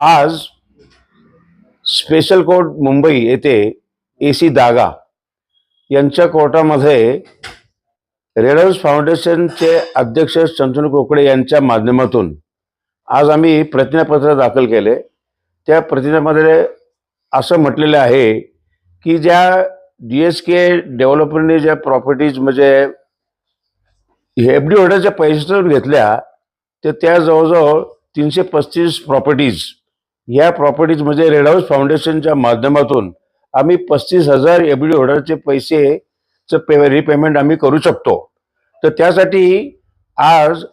आज special court Mumbai येथे ए C दागा यांच्या कोर्टामध्ये रेडर्स फाउंडेशनचे अध्यक्ष शंतनू कोकडे यांच्या माध्यमातून आज आम्ही प्रतिज्ञापत्र दाखल केले. त्या प्रतिज्ञामध्ये असं म्हटलेलं आहे की ज्या डी एस के डेव्हलपरने ज्या प्रॉपर्टीज म्हणजे एफ डी होल्डरच्या पैशातून घेतल्या तर त्या जवळजवळ तीनशे पस्तीस प्रॉपर्टीज या प्रॉपर्टीज म्हणजे रेड हाऊस फाउंडेशनच्या माध्यमातून आम्ही पस्तीस हजार एबडी ऑर्डरचे पैसेचं पे रिपेमेंट आम्ही करू शकतो. तर त्यासाठी आज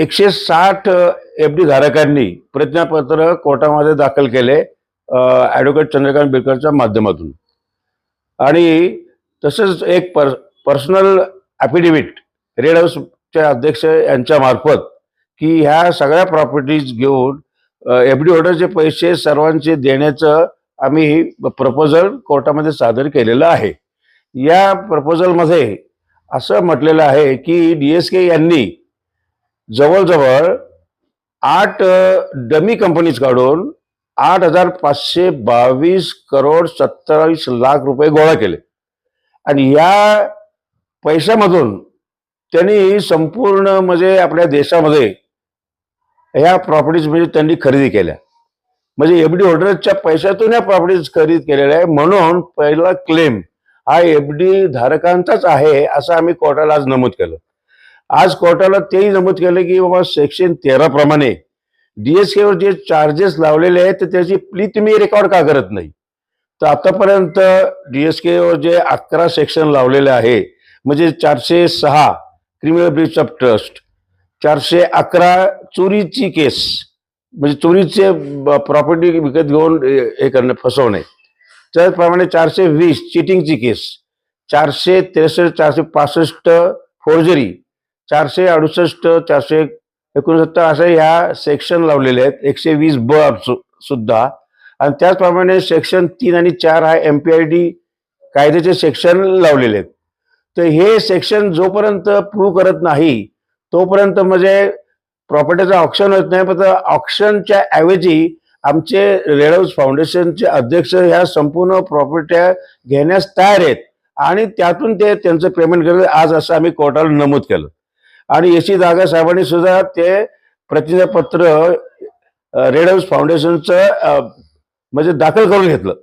एकशे साठ एफ डी धारकांनी प्रतिज्ञापत्र कोर्टामध्ये दाखल केले ॲडव्होकेट चंद्रकांत बिरकरच्या माध्यमातून. आणि तसंच एक पर पर्सनल ॲफिडेव्हिट रेड हाऊसच्या अध्यक्ष यांच्यामार्फत की ह्या सगळ्या प्रॉपर्टीज घेऊन एफ डी होल्डरचे पैसे सर्वांचे देण्याचं आम्ही प्रपोजल कोर्टामध्ये सादर केलेलं आहे. या प्रपोजलमध्ये असं म्हटलेलं आहे की डी एस के यांनी जवळजवळ आठ डमी कंपनीज काढून आठ हजार पाचशे बावीस करोड सत्तावीस लाख रुपये गोळा केले. आणि या पैशामधून त्यांनी संपूर्ण म्हणजे आपल्या देशामध्ये ह्या प्रॉपर्टीज म्हणजे त्यांनी खरेदी केल्या. म्हणजे एफ डी होल्डरच्या पैशातून या प्रॉपर्टीज खरेदी केलेल्या आहे म्हणून पहिला क्लेम हा एफ डी धारकांचाच आहे असं आम्ही कोर्टाला आज नमूद केलं. आज कोर्टाला तेही नमूद केलं की बाबा सेक्शन तेरा प्रमाणे डीएसकेवर जे चार्जेस लावलेले आहेत तर त्याची प्ली तुम्ही रेकॉर्ड का करत नाही? तर आतापर्यंत डीएसकेवर जे अकरा सेक्शन लावलेले आहे म्हणजे चारशे सहा क्रिमिनल ब्रीच ऑफ ट्रस्ट चारशे अकरा चोरीची केस. म्हणजे चोरीचे प्रॉपर्टी विकत घेऊन हे हे करणे फसवणे. त्याचप्रमाणे चारशे वीस चिटिंगची केस. चारशे त्रेसष्ट चारशे पासष्ट फोर्जरी चारशे अडुसष्ट चारशे एकोणसत्तर असे ह्या सेक्शन लावलेले आहेत. एकशे वीस ब सु- सुद्धा. आणि त्याचप्रमाणे सेक्शन तीन आणि चार हा एम पी आय डी कायद्याचे सेक्शन लावलेले आहेत. तर हे सेक्शन जोपर्यंत प्रूव्ह करत नाही तोपर्यंत म्हणजे प्रॉपर्टीचं ऑप्शन होत नाही पण ऑप्शनच्या ऐवजी आमचे रेड हाऊस फाउंडेशनचे अध्यक्ष ह्या संपूर्ण प्रॉपर्ट्या घेण्यास तयार आहेत. आणि त्यातून ते त्यांचं पेमेंट करत आज असं आम्ही कोर्टाला नमूद केलं. आणि एसी जागा साहेबांनी सुद्धा ते प्रतिज्ञापत्र रेड हाऊस फाउंडेशनचं म्हणजे दाखल करून घेतलं.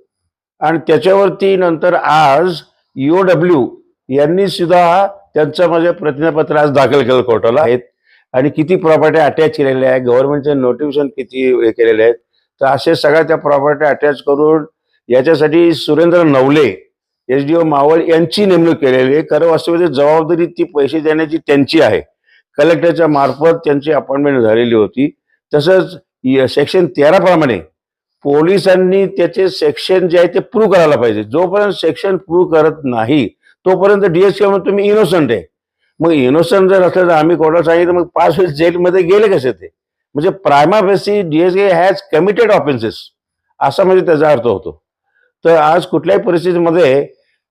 आणि त्याच्यावरती नंतर आज ईओ डब्ल्यू यांनी सुद्धा त्यांचं म्हणजे प्रतिज्ञापत्र आज दाखल केलं कोर्टाला. आहेत. आणि किती प्रॉपर्टी अटॅच केलेल्या आहे गव्हर्नमेंटचे नोटिफिकेशन किती हे केलेले आहेत. तर असे सगळ्या त्या प्रॉपर्टी अटॅच करून याच्यासाठी Surendra Navale S D O Maval यांची नेमणूक केलेली आहे. खरं वास्तविक जबाबदारी ती पैसे देण्याची त्यांची आहे. कलेक्टरच्या मार्फत त्यांची अपॉइंटमेंट झालेली होती. तसंच सेक्शन तेरा प्रमाणे पोलिसांनी त्याचे सेक्शन जे आहे ते प्रूव्ह करायला पाहिजे. जोपर्यंत सेक्शन प्रूव्ह करत नाही तोपर्यंत डीएसके म्हणून तुम्ही इनोसंट आहे. मग इनोसंट जर असलं तर आम्ही कोर्टात सांगितलं मग पाच वेळेस जेलमध्ये गेले कसे ते? म्हणजे प्रायमा बेसी डीएसके हॅज कमिटेड ऑफेन्सेस असा म्हणजे त्याचा अर्थ होतो. तर आज कुठल्याही परिस्थितीमध्ये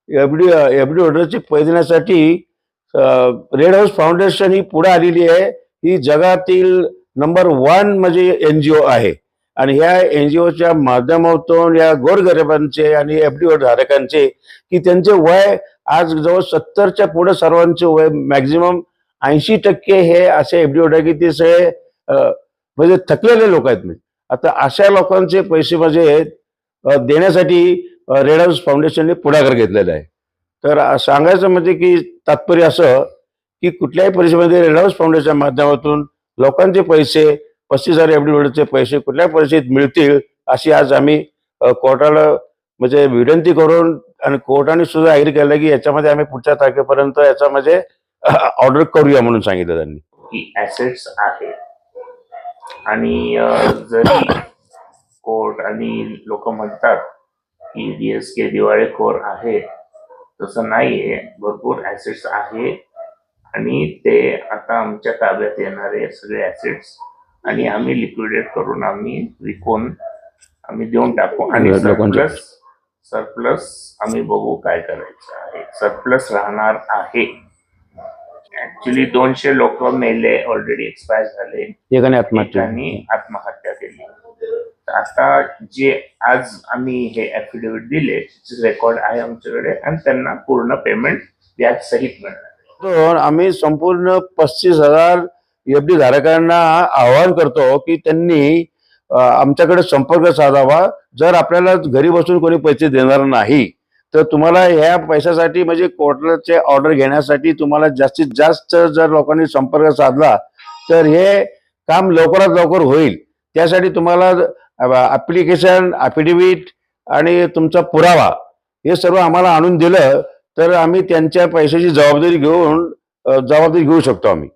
एफ डी एफ डी ऑर्डरची पैसे देण्यासाठी रेड हाऊस फाउंडेशन ही पुढे आलेली आहे. ही जगातील नंबर वन म्हणजे एन जी ओ आहे. आणि ह्या एन जी ओच्या माध्यमातून या गोरगरिबांचे आणि एफ डी ओ धारकांचे की त्यांचे वय आज जवळ सत्तरच्या पुढे सर्वांचे वय मॅक्झिमम ऐंशी टक्के हे असे एफ डी ओ की ते सगळे म्हणजे थकलेले लोक आहेत. म्हणजे आता अशा लोकांचे पैसे म्हणजे देण्यासाठी रेड हाऊस फाउंडेशनने पुढाकार घेतलेला आहे. तर सांगायचं म्हणजे की तात्पर्य असं की कुठल्याही परिषदेमध्ये रेड हाऊस फाउंडेशनच्या माध्यमातून लोकांचे पैसे पस्तीस हजार एफडीचे पैसे कुठल्या परिस्थितीत मिळतील अशी आज आम्ही कोर्टाला म्हणजे विनंती करून आणि कोर्टाने सुद्धा ऍग्री केलं की याच्यामध्ये आम्ही पुढच्या तारखेपर्यंत याचा म्हणजे ऑर्डर करूया म्हणून सांगितलं त्यांनी. की ऍसेट्स आहेत. आणि जरी कोर्ट आणि लोक म्हणतात की डीएसके दिवाळेखोर आहे तसं नाहीये. भरपूर ऍसेट्स आहे आणि ते आता आमच्या ताब्यात येणारे सगळे ऍसेट्स आणि आम्ही लिक्विडेट करून आम्ही विकून आम्ही देऊन टाकू. आणि सरप्लस सरप्लस आम्ही बघू काय करायचं आहे. सरप्लस राहणार आहे. ऍक्च्युली दोनशे लोक मेले ऑलरेडी एक्सपायर झाले. एकाने आत्महत्या. एकाने आत्महत्या केली. आता जे आज आम्ही हे ऍफिडेव्हिट दिले रेकॉर्ड आहे आमच्याकडे आणि त्यांना पूर्ण पेमेंट व्याज सहित मिळणार आम्ही संपूर्ण पस्तीस हजार एफ डी धारकांना आवाहन करतो की त्यांनी आमच्याकडे संपर्क साधावा. जर आपल्याला घरी बसून कोणी पैसे देणार नाही तर तुम्हाला ह्या पैशासाठी म्हणजे कोर्टाचे ऑर्डर घेण्यासाठी तुम्हाला जास्तीत जास्त जर लोकांनी संपर्क साधला तर हे काम लवकरात लवकर होईल. त्यासाठी तुम्हाला ऍप्लिकेशन अफिडेव्हिट आणि तुमचा पुरावा हे सर्व आम्हाला आणून दिलं तर आम्ही त्यांच्या पैशाची जबाबदारी घेऊन जबाबदारी घेऊ शकतो आम्ही.